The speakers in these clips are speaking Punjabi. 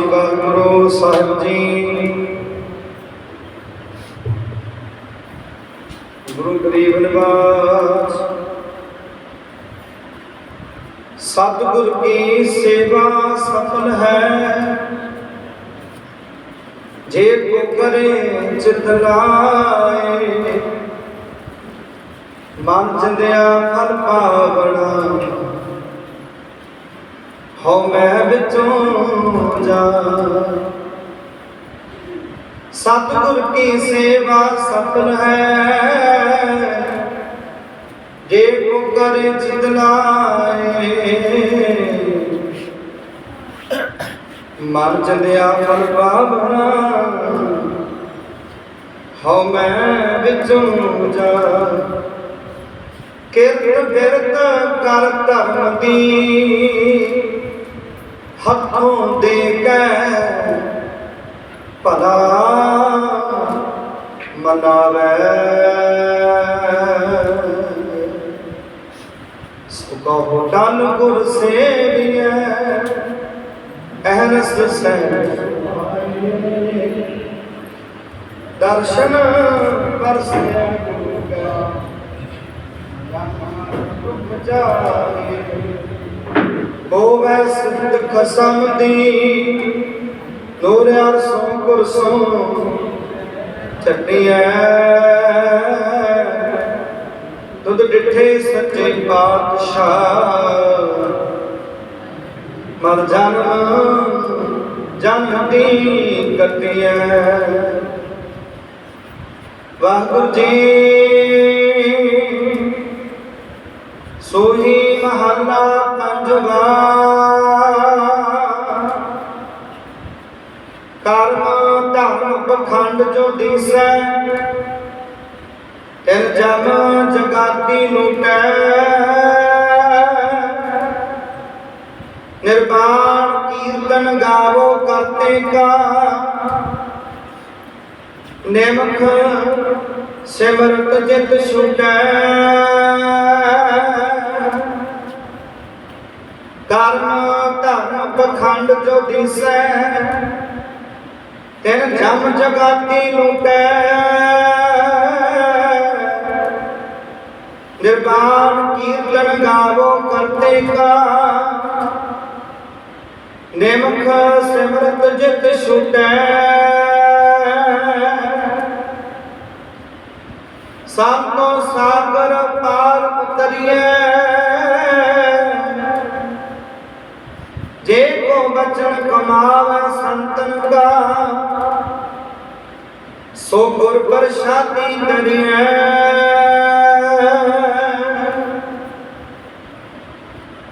ਸ੍ਰੀ ਵਾਹਿਗੁਰੂ ਸਾਹਿਬ ਜੀ। ਗੁਰੂ ਗਰੀਬ ਨਿਵਾਸ। ਸਤਿਗੁਰ ਕੀ ਸੇਵਾ ਸਫਲ ਹੈ? ਜੇ ਕੋ ਕਰੇ ਚਿਤ ਲਾਏ, ਮਨ ਚੰਦਿਆ ਫਲ ਪਾਵਣਾ। ਹਉ ਮੈਂ ਵਿੱਚੋਂ ਜਾ। ਸਤਿਗੁਰ ਕੀ ਸੇਵਾ ਸਫਲ ਹੈ। ਜੇ ਕੋ ਕਰੇ ਚਿਤ ਲਾਏ। ਮਨ ਚੰਦਿਆ ਫਲ ਪਾਵਣਾ ਹਉ ਮੈਂ ਵਿੱਚੋਂ ਜਾ। ਕਿਰਤ ਬਿਰਤ ਕਰ ਧਰਮ ਦੀ। ਹੱਥੋਂ ਦੇ ਕੇ ਭਲਾ ਮਨਾਵੇ। ਸੁਕੋ ਡਨ ਗੁਰ ਸੇਵੀਐ ਅਹਨਸ ਸਹਿ ਦਰਸ਼ਨ ਪਰਸਿਆ ਗੁਰੂ ਕਾ ਹੋਵੇ ਸਿੱਧ ਖਸਮ ਦੀ। ਨੂਰ ਅਰਸੋਂ ਕੁਰਸੋਂ, ਛੱਡੀਐ। ਤੁਧ ਡਿਠੇ ਸੱਚੇ ਪਾਤਸ਼ਾਹ। ਮਰ ਜਨਮ ਜਨਮ ਦੀ ਕੱਟਿਐ। ਵਾਹਿਗੁਰੂ ਜੀ, ਸੋਹੀ ਮਹਾਨਾ ਪੰਜਵਾ ਕਰਮ, ਧਰਮ, ਪਖੰਡ ਜੋ ਦੀਸੈ, ਤਿਨ ਜਮ ਜਗਾਤੀ ਲੁਟੈ। ਨਿਰਵਾਣ ਕੀਰਤਨ ਗਾਵੋ ਕਰਤੇ ਕਾ। ਨਿਮਖ ਸਿਮਰਤ ਜਿਤ ਛੁਟੈ। ਕਰਮ ਧਰਮ ਪਖੰਡ ਜੋ ਦਿਸੈ ਤਿਨ ਜਮ ਜਗਾਤੀ ਲੁਟੈ। ਨਿਰਵਾਣ ਕੀਰਤਨ ਗਾਵੋ ਕਰਤੇ ਕਾ। ਨਿਮਖ ਸਿਮਰਤ ਜਿਤ ਛੁਟੈ। ਸਾਤੋ ਸਾਗਰ ਪਾਰ ਉਤਰੀਐ। ਬਚਨ ਕਮਾਵੇ ਸੰਤਨ ਦਾ ਸੋ ਗੁਰ ਪ੍ਰਸਾਦੀ ਦਰੀਐ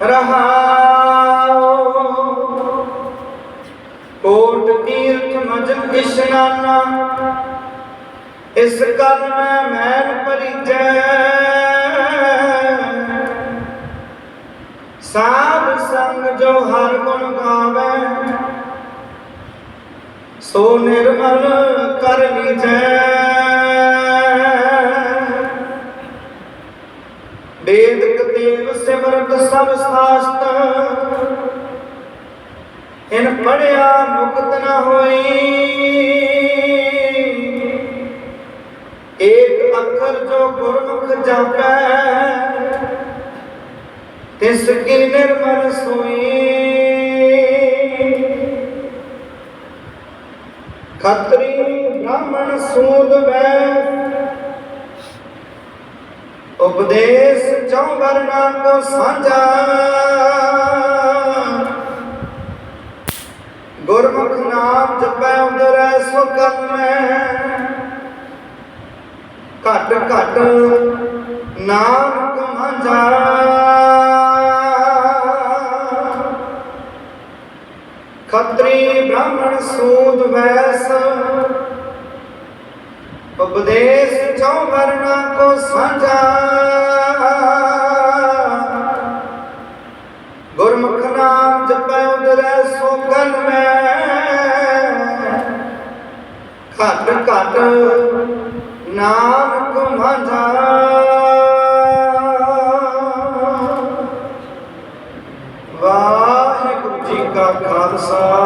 ਰਹਾਉ। ਕੋਟ ਤੀਰਥ ਮਜਨ ਇਸ਼ਨਾਨਾ ਇਸ ਕਰ ਮੈਂ ਮੈਲ ਪਰਿਜੈ। ਸਾਧ ਸੰਗ ਜੋ ਹਰ ਗੁਣ ਗਾਵੇ। ਸੋ ਨਿਰਮਲ ਕਰ ਲੀਜੈ। ਵੇਦ ਕਤੇਵ ਸਿਮਰਤ ਸਭ ਸਾਸਤ। ਇਨ ਪੜਿਆ ਮੁਕਤ ਨ ਹੋਈ। ਏਕ ਅੱਖਰ ਜੋ ਗੁਰਮੁਖ ਜਾਪੈ। ਤਿਸ ਕੀ ਨਿਰਮਲ ਸੋਈ। ਖਤਰੀ ਬ੍ਰਾਹਮਣ ਸੂਦ ਵੈ। ਉਪਦੇਸ਼ ਚੌ ਵਰਨਾ ਕੋ ਸਾਂਝਾ। ਗੁਰਮੁਖ ਨਾਮ ਜਪੈ ਉਦਰੈ ਸੋ ਮੈਂ ਘਟ ਘਟ ਨਾਮ ਬ੍ਰਾਹਮਣ ਸੂਦ ਵੈਸ। ਉਪਦੇਸ਼ ਚੌ ਵਰਨਾ ਕੋ ਸਾਂਝਾ। ਗੁਰਮੁਖ ਨਾਮ ਜਪੈ ਉਦਰੈ ਸੋ ਮੈਂ। ਘਟ ਘਟ ਨਾਨਕ ਮਾਝਾ। ਵਾਹਿਗੁਰੂ ਜੀ ਕਾ ਖਾਲਸਾ।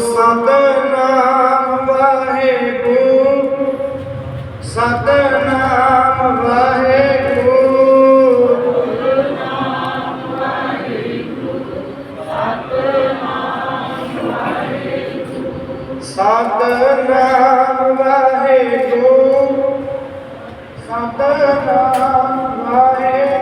ਸਤਨਾਮ ਵਾਹਿਗੁਰੂ। ਸਤਨਾਮ ਵਾਹਿਗੁਰੂ। ਸਤਨਾਮ ਵਾਹਿਗੁਰੂ। ਸਤਨਾਮ ਵਾਹਿਗੁਰੂ।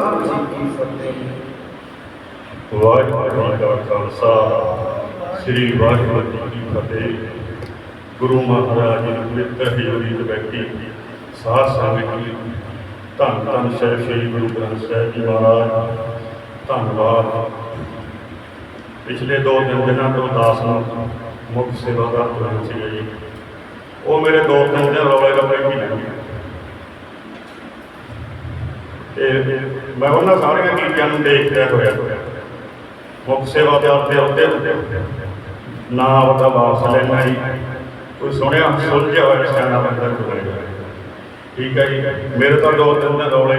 ਵਾਹਿਗੁਰੂ ਜੀ ਕੀ ਫਤਿਹ ਵਾਹਿਗੁਰੂ ਜੀ ਕਾ ਖਾਲਸਾ, ਸ੍ਰੀ ਵਾਹਿਗੁਰੂ ਜੀ ਕੀ ਫਤਿਹ। ਗੁਰੂ ਮਹਾਰਾਜ ਜੀ ਨੂੰ ਪਵਿੱਤਰ ਹਜ਼ੂਰੀ ਤੇ ਬੈਠੀ, ਸਾਧ ਸੰਗਤ ਜੀ ਧੰਨ ਧੰਨ ਸਾਹਿਬ ਸ੍ਰੀ ਗੁਰੂ ਗ੍ਰੰਥ ਸਾਹਿਬ ਜੀ ਮਹਾਰਾਜ, ਧੰਨਵਾਦ। ਪਿਛਲੇ ਦੋ ਤਿੰਨ ਦਿਨਾਂ ਤੋਂ ਦਾਸ ਨੂੰ ਮੁੱਖ ਸੇਵਾਦਾਰ ਹੋਣਾ ਸੀ ਜੀ। ਉਹ ਮੇਰੇ ਦੋ ਤਿੰਨ ਦਿਨ ਰੌਲੇ ਰੌਲੇ ਹੀ ਲੱਗੇ ਤੇ ਮੈਂ ਉਹਨਾਂ ਸਾਰੀਆਂ ਚੀਜ਼ਾਂ ਨੂੰ ਦੇਖਦਾ ਹੋਇਆ। ਮੁੱਖ ਸੇਵਾ ਦੇ ਉੱਤੇ ਨਾ ਉਹਦਾ ਵਾਪਸ ਲੈਣਾ ਜੀ। ਕੋਈ ਸੁਣਿਆ? ਸੁਲਝਿਆ ਹੋਇਆ ਸਿਆਣਾ ਬੰਦਾ ਕੋਈ। ਠੀਕ ਹੈ ਜੀ। ਮੇਰੇ ਤਾਂ ਦੋ ਤਿੰਨ ਦਿਨ ਰੌਲੇ